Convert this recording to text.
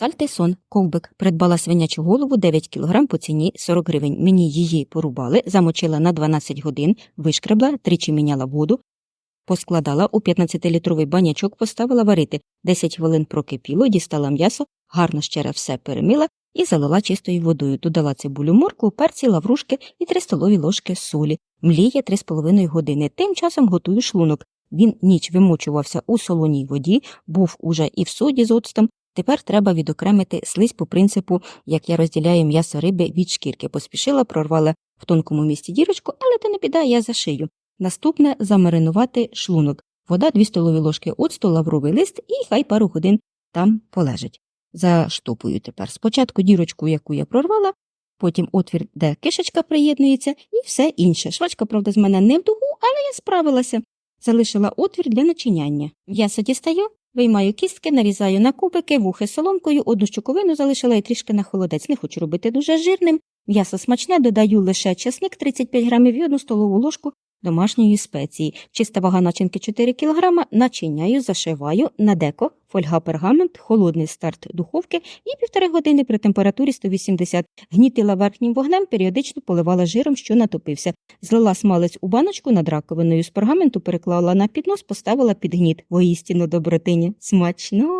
Сальтесон, ковбик, придбала свинячу голову 9 кг по ціні 40 гривень. Мені її порубали, замочила на 12 годин, вишкребла, тричі міняла воду, поскладала у 15-літровий банячок, поставила варити. 10 хвилин прокипіло, дістала м'ясо, гарно ще раз все перемила і залила чистою водою. Додала цибулю моркву, перці, лаврушки і 3 столові ложки солі. Мліє 3,5 години. Тим часом готую шлунок. Він ніч вимочувався у солоній воді, був уже і в соді з оцтом. Тепер треба відокремити слизь по принципу, як я розділяю м'ясо риби від шкірки. Поспішила, прорвала в тонкому місці дірочку, але то не біда, я зашию. Наступне замаринувати шлунок. Вода 2 столові ложки оцту, лавровий лист і хай пару годин там полежить. Заштопую тепер спочатку дірочку, яку я прорвала, потім отвір, де кишечка приєднується, і все інше. Швачка, правда, з мене не в дугу, але я справилася. Залишила отвір для начиняння. М'ясо дістаю, виймаю кістки, нарізаю на кубики, вухи соломкою, одну щуковину залишила і трішки на холодець. Не хочу робити дуже жирним. М'ясо смачне, додаю лише чесник 35 грамів і одну столову ложку домашньої спеції. Чиста вага начинки 4 кг, начиняю, зашиваю на деко, фольга пергамент, холодний старт духовки і півтори години при температурі 180. Гнітила верхнім вогнем, періодично поливала жиром, що натопився. Злила смалець у баночку над раковиною з пергаменту, переклала на піднос, поставила під гніт. Воістину добротині. Смачного!